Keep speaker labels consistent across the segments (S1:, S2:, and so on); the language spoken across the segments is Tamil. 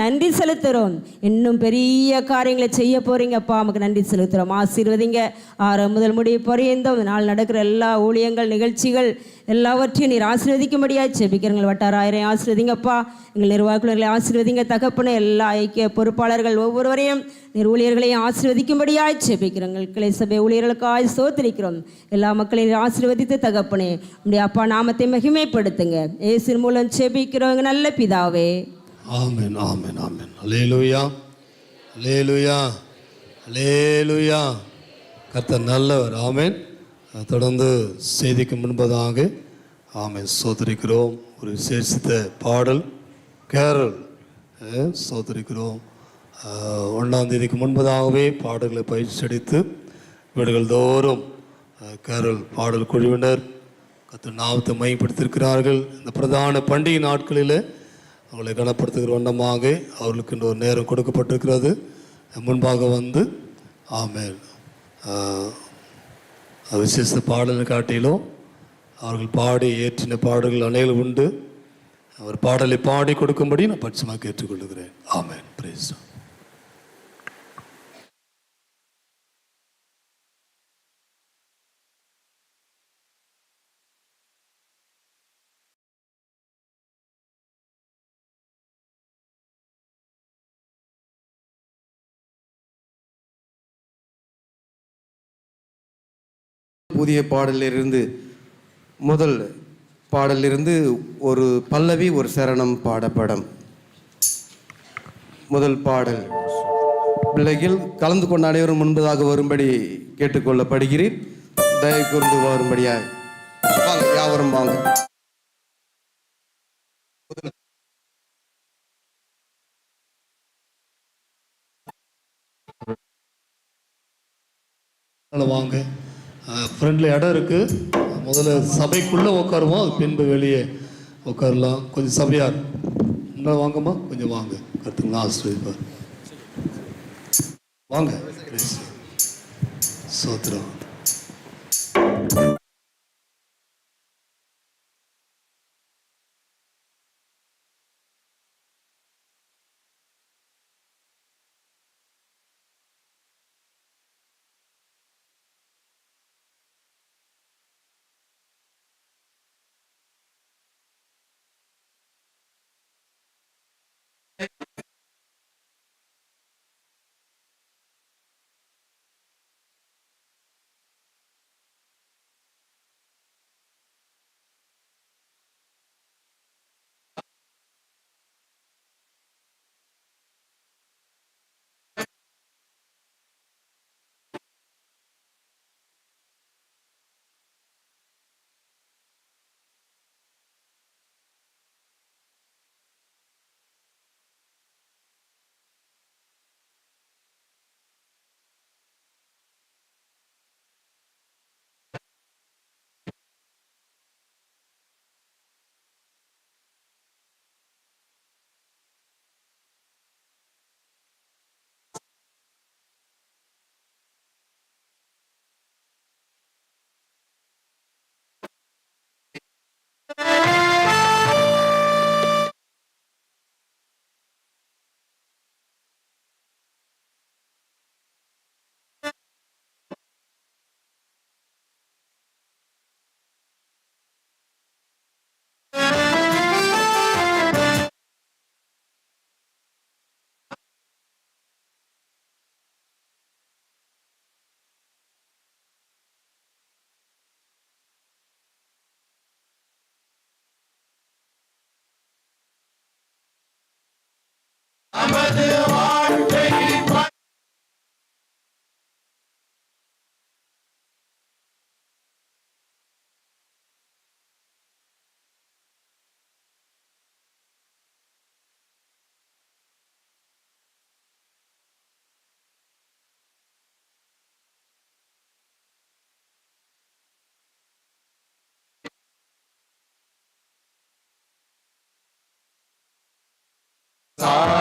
S1: நன்றி செலுத்துகிறோம் இன்னும் பெரிய காரியங்களை செய்ய போகிறீங்கப்பா நமக்கு நன்றி செலுத்துகிறோம் ஆசீர்வதிங்க. ஆறு முதல் முடிய பொறியந்தோம் நாள் நடக்கிற எல்லா ஊழியங்கள் நிகழ்ச்சிகள் எல்லாவற்றையும் நீர் ஆசீர்வதிக்கும்படியாக செபிக்கிறங்கள் வட்டாராயிரம் ஆசீர்வதிங்கப்பா எங்கள் நிர்வாகிகளை ஆசீர்வதிங்க. தகப்பன எல்லா ஐக்கிய பொறுப்பாளர்கள் ஒவ்வொருவரையும் நீர் ஊழியர்களையும் ஆசீர்வதிக்கும்படியாய் செபிக்கிறோங்கள் கிளை சபை ஊழியர்களுக்காய் சோத்தரிக்கிறோம் எல்லா மக்களையும் ஆசீர்வதித்து தகப்பனே உடைய அப்பா நாமத்தை மகிமைப்படுத்துங்க. ஏசின் மூலம் செபிக்கிறவங்க நல்ல பிதாவே.
S2: ஆமென் ஆமென் ஆமென் அலேலுயா அலேலுயா அலேலுயா கர்த்தர் நல்லவர். ஆமேன் தொடர்ந்து செய்திக்கு முன்பதாக ஆமேன். சோதரிக்கிறோம். ஒரு விசேஷித்த பாடல் கேரல். சோதரிக்கிறோம். ஒன்றாம் தேதிக்கு முன்பதாகவே பாடல்களை பயிற்சி அடித்து வீடுகள் தோறும் கேரல் பாடல் குழுவினர் கத்த நாமத்தை மையப்படுத்தியிருக்கிறார்கள். இந்த பிரதான பண்டிகை நாட்களில் அவங்களை கனப்படுத்துகிற வண்ணமாக அவர்களுக்கு இன்று ஒரு நேரம் கொடுக்கப்பட்டிருக்கிறது. முன்பாக வந்து ஆமேன். விசேஷ பாடலை காட்டிலும் அவர்கள் பாடி ஏற்றின பாடல்கள் அநேகம் உண்டு. அவர் பாடலை பாடி கொடுக்கும்படி நான் பட்சமாக கேட்டுக்கொள்கிறேன் ஆமேன். பிரேசம்
S3: புதிய பாடலிலிருந்து முதல் பாடலிலிருந்து ஒரு பல்லவி ஒரு சரணம் பாடப்படும் முதல் பாடல். பிள்ளைகள் கலந்து கொண்ட அனைவரும் முன்பதாக வரும்படி கேட்டுக்கொள்ளப்படுகிறேன். தயவு கூர்ந்து வரும்படியாக வாங்க யாவரும் வாங்க.
S2: வாங்க. ஃப்ரெண்டில் இடம் இருக்குது முதல்ல சபைக்குள்ளே உட்காருவோம் அது பின்பு வெளியே உட்காரலாம் கொஞ்சம் சபையார். இன்னும் வாங்கம்மா. கொஞ்சம் வாங்க. கருத்துங்களா ஆசிரியப்பார் வாங்க.
S4: Ramadan.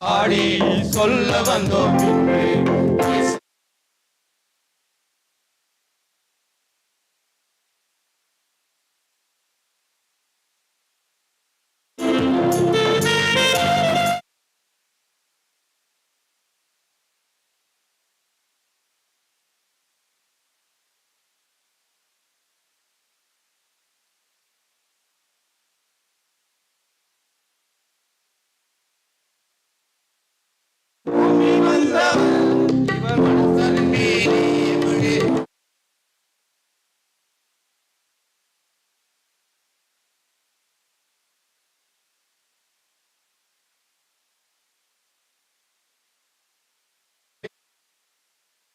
S4: ஆடி சொல்ல வந்தோம் இன்று.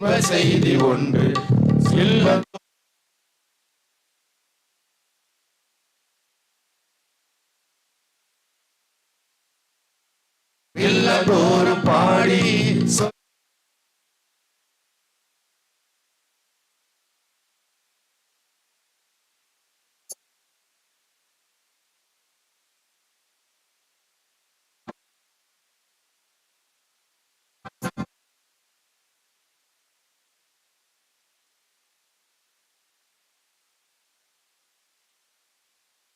S4: செய்தி ஒன்று செல்ல பாடி